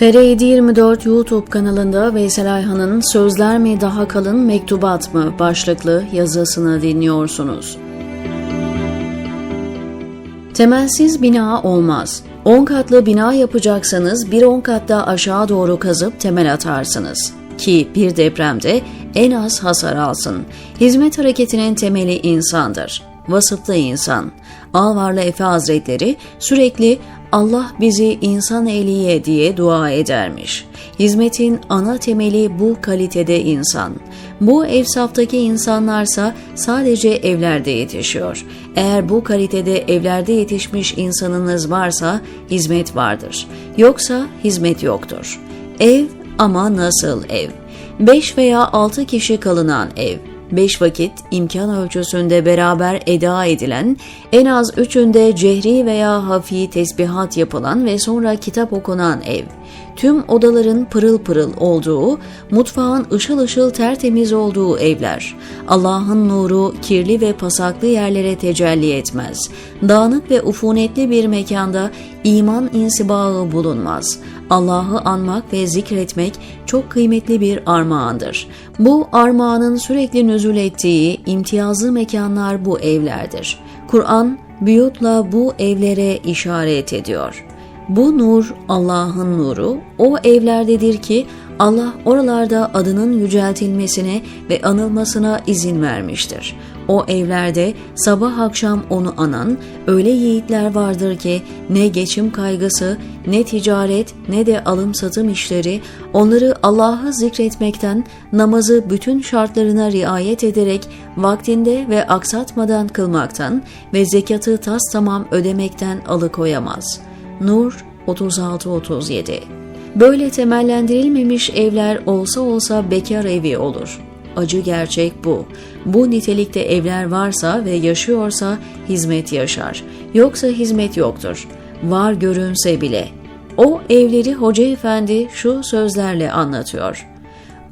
TR724 YouTube kanalında Veysel Ayhan'ın Sözler mi daha kalın mektubat mı başlıklı yazısını dinliyorsunuz. Temelsiz bina olmaz. 10 katlı bina yapacaksanız bir 10 kat daha aşağı doğru kazıp temel atarsınız. Ki bir depremde en az hasar alsın. Hizmet hareketinin temeli insandır. Vasıflı insan. Alvarlı Efe Hazretleri sürekli Allah bizi insan eliye diye dua edermiş. Hizmetin ana temeli bu kalitede insan. Bu evsaftaki insanlarsa sadece evlerde yetişiyor. Eğer bu kalitede evlerde yetişmiş insanınız varsa hizmet vardır. Yoksa hizmet yoktur. Ev ama nasıl ev? 5 veya 6 kişi kalınan ev. 5 vakit imkan ölçüsünde beraber eda edilen, en az üçünde cehri veya hafi tesbihat yapılan ve sonra kitap okunan ev. Tüm odaların pırıl pırıl olduğu, mutfağın ışıl ışıl tertemiz olduğu evler. Allah'ın nuru kirli ve pasaklı yerlere tecelli etmez. Dağınık ve ufunetli bir mekanda iman insibağı bulunmaz. Allah'ı anmak ve zikretmek çok kıymetli bir armağandır. Bu armağanın sürekli nüzul ettiği imtiyazlı mekanlar bu evlerdir. Kur'an büyutla bu evlere işaret ediyor. Bu nur Allah'ın nuru, o evlerdedir ki Allah oralarda adının yüceltilmesine ve anılmasına izin vermiştir. O evlerde sabah akşam onu anan öyle yiğitler vardır ki ne geçim kaygısı, ne ticaret, ne de alım satım işleri onları Allah'ı zikretmekten, namazı bütün şartlarına riayet ederek vaktinde ve aksatmadan kılmaktan ve zekatı tas tamam ödemekten alıkoyamaz. Nur 36-37 Böyle temellendirilmemiş evler olsa olsa bekar evi olur. Acı gerçek bu. Bu nitelikte evler varsa ve yaşıyorsa hizmet yaşar. Yoksa hizmet yoktur. Var görünse bile. O evleri Hoca Efendi şu sözlerle anlatıyor.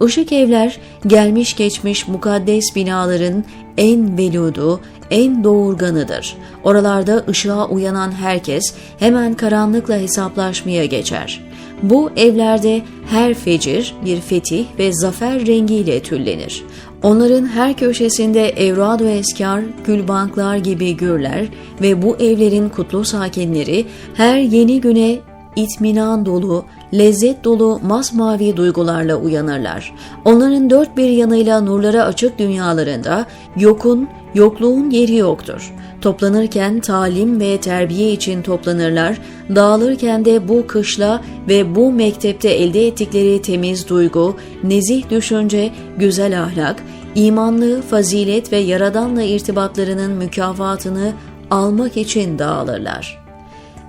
Işık evler gelmiş geçmiş mukaddes binaların en veludu, en doğurganıdır. Oralarda ışığa uyanan herkes hemen karanlıkla hesaplaşmaya geçer. Bu evlerde her fecir bir fetih ve zafer rengiyle tüllenir. Onların her köşesinde evrad ve eskar, gülbanklar gibi gürler ve bu evlerin kutlu sakinleri her yeni güne itminan dolu, lezzet dolu masmavi duygularla uyanırlar. Onların dört bir yanıyla nurlara açık dünyalarında yokun, yokluğun yeri yoktur. Toplanırken talim ve terbiye için toplanırlar, dağılırken de bu kışla ve bu mektepte elde ettikleri temiz duygu, nezih düşünce, güzel ahlak, imanlı, fazilet ve yaradanla irtibatlarının mükafatını almak için dağılırlar.''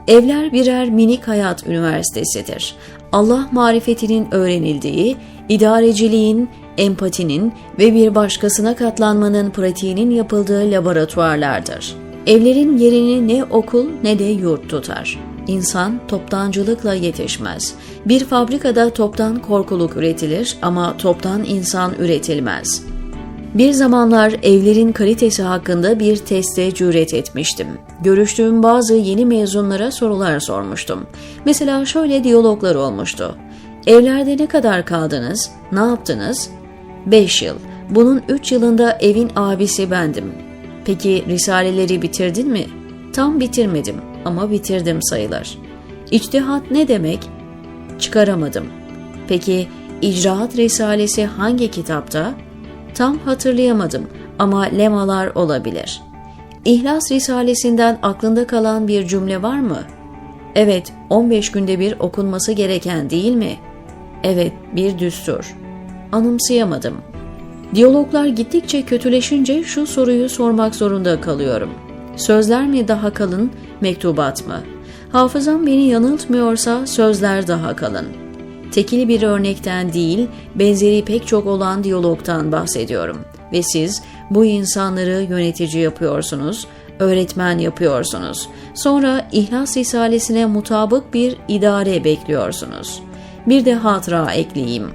Evler birer minik hayat üniversitesidir. Allah marifetinin öğrenildiği, idareciliğin, empatinin ve bir başkasına katlanmanın pratiğinin yapıldığı laboratuvarlardır. Evlerin yerini ne okul ne de yurt tutar. İnsan toptancılıkla yetişmez. Bir fabrikada toptan korkuluk üretilir ama toptan insan üretilmez.'' Bir zamanlar evlerin kalitesi hakkında bir teste cüret etmiştim. Görüştüğüm bazı yeni mezunlara sorular sormuştum. Mesela şöyle diyaloglar olmuştu. Evlerde ne kadar kaldınız? Ne yaptınız? 5 yıl. Bunun 3 yılında evin abisi bendim. Peki risaleleri bitirdin mi? Tam bitirmedim ama bitirdim sayılır. İçtihat ne demek? Çıkaramadım. Peki icraat risalesi hangi kitapta? Tam hatırlayamadım ama lemalar olabilir. İhlas Risalesinden aklında kalan bir cümle var mı? Evet, 15 günde bir okunması gereken değil mi? Evet, bir düstur. Anımsayamadım. Diyaloglar gittikçe kötüleşince şu soruyu sormak zorunda kalıyorum. Sözler mi daha kalın, mektubat mı? Hafızam beni yanıltmıyorsa sözler daha kalın.'' Tekili bir örnekten değil, benzeri pek çok olan diyalogtan bahsediyorum. Ve siz bu insanları yönetici yapıyorsunuz, öğretmen yapıyorsunuz. Sonra İhlas Risalesine mutabık bir idare bekliyorsunuz. Bir de hatıra ekleyeyim.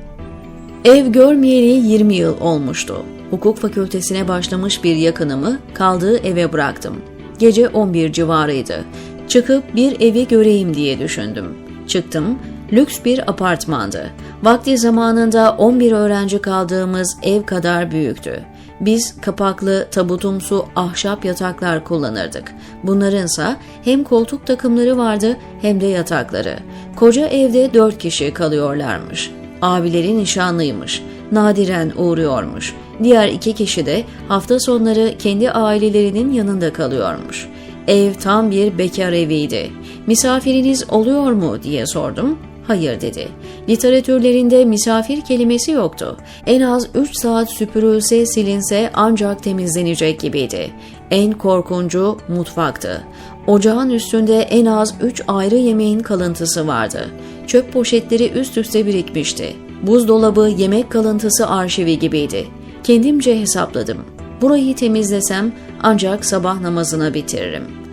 Ev görmeyeli 20 yıl olmuştu. Hukuk fakültesine başlamış bir yakınımı kaldığı eve bıraktım. Gece 11 civarıydı. Çıkıp bir evi göreyim diye düşündüm. Çıktım, Lüks bir apartmandı. Vakti zamanında 11 öğrenci kaldığımız ev kadar büyüktü. Biz kapaklı, tabutumsu ahşap yataklar kullanırdık. Bunlarınsa hem koltuk takımları vardı hem de yatakları. Koca evde dört kişi kalıyorlarmış. Abileri nişanlıymış. Nadiren uğruyormuş. Diğer iki kişi de hafta sonları kendi ailelerinin yanında kalıyormuş. Ev tam bir bekar eviydi. Misafiriniz oluyor mu diye sordum. Hayır dedi. Literatürlerinde misafir kelimesi yoktu. En az 3 saat süpürülse silinse ancak temizlenecek gibiydi. En korkuncu mutfaktı. Ocağın üstünde en az 3 ayrı yemeğin kalıntısı vardı. Çöp poşetleri üst üste birikmişti. Buzdolabı yemek kalıntısı arşivi gibiydi. Kendimce hesapladım. Burayı temizlesem ancak sabah namazına bitiririm.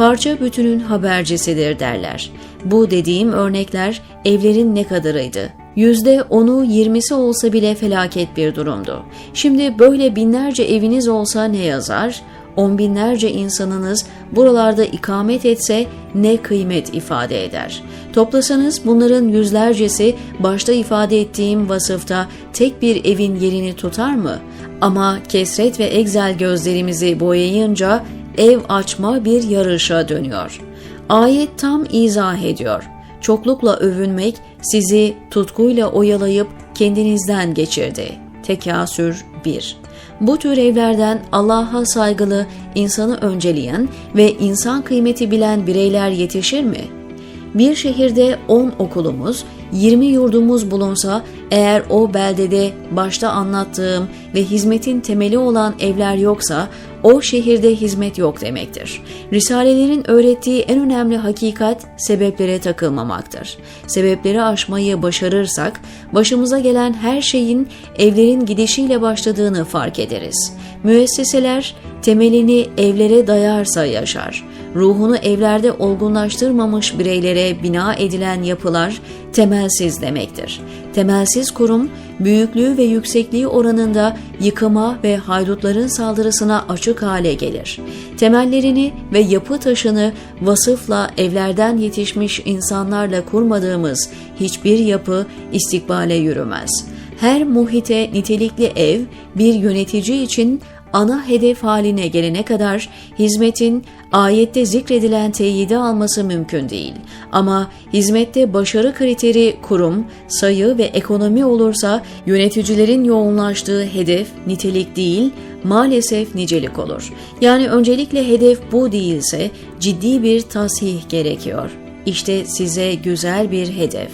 Parça bütünün habercisidir derler. Bu dediğim örnekler evlerin ne kadarıydı? Yüzde onu yirmisi olsa bile felaket bir durumdu. Şimdi böyle binlerce eviniz olsa ne yazar? On binlerce insanınız buralarda ikamet etse ne kıymet ifade eder. Toplasanız bunların yüzlercesi başta ifade ettiğim vasıfta tek bir evin yerini tutar mı? Ama kesret ve egzel gözlerimizi boyayınca ev açma bir yarışa dönüyor. Ayet tam izah ediyor. Çoklukla övünmek sizi tutkuyla oyalayıp kendinizden geçirdi. Tekasür 1 Bu tür evlerden Allah'a saygılı, insanı önceleyen ve insan kıymeti bilen bireyler yetişir mi? Bir şehirde 10 okulumuz, 20 yurdumuz bulunsa eğer o beldede başta anlattığım ve hizmetin temeli olan evler yoksa o şehirde hizmet yok demektir. Risalelerin öğrettiği en önemli hakikat sebeplere takılmamaktır. Sebepleri aşmayı başarırsak başımıza gelen her şeyin evlerin gidişiyle başladığını fark ederiz. Müesseseler temelini evlere dayarsa yaşar. Ruhunu evlerde olgunlaştırmamış bireylere bina edilen yapılar temelsiz demektir. Temelsiz kurum, büyüklüğü ve yüksekliği oranında yıkıma ve haydutların saldırısına açık hale gelir. Temellerini ve yapı taşını vasıfla evlerden yetişmiş insanlarla kurmadığımız hiçbir yapı istikbale yürümez. Her muhite nitelikli ev bir yönetici için ana hedef haline gelene kadar hizmetin ayette zikredilen teyidi alması mümkün değil. Ama hizmette başarı kriteri kurum, sayı ve ekonomi olursa yöneticilerin yoğunlaştığı hedef nitelik değil, maalesef nicelik olur. Yani öncelikle hedef bu değilse ciddi bir tasih gerekiyor. İşte size güzel bir hedef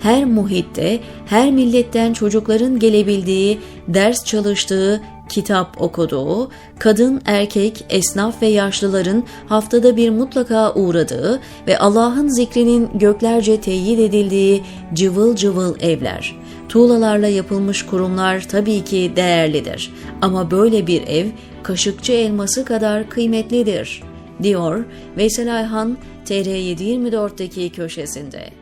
her muhitte, her milletten çocukların gelebildiği, ders çalıştığı, kitap okuduğu, kadın, erkek, esnaf ve yaşlıların haftada bir mutlaka uğradığı ve Allah'ın zikrinin göklerce teyit edildiği cıvıl cıvıl evler. Tuğlalarla yapılmış kurumlar tabii ki değerlidir ama böyle bir ev kaşıkçı elması kadar kıymetlidir, diyor Veysel Ayhan TR724'deki köşesinde.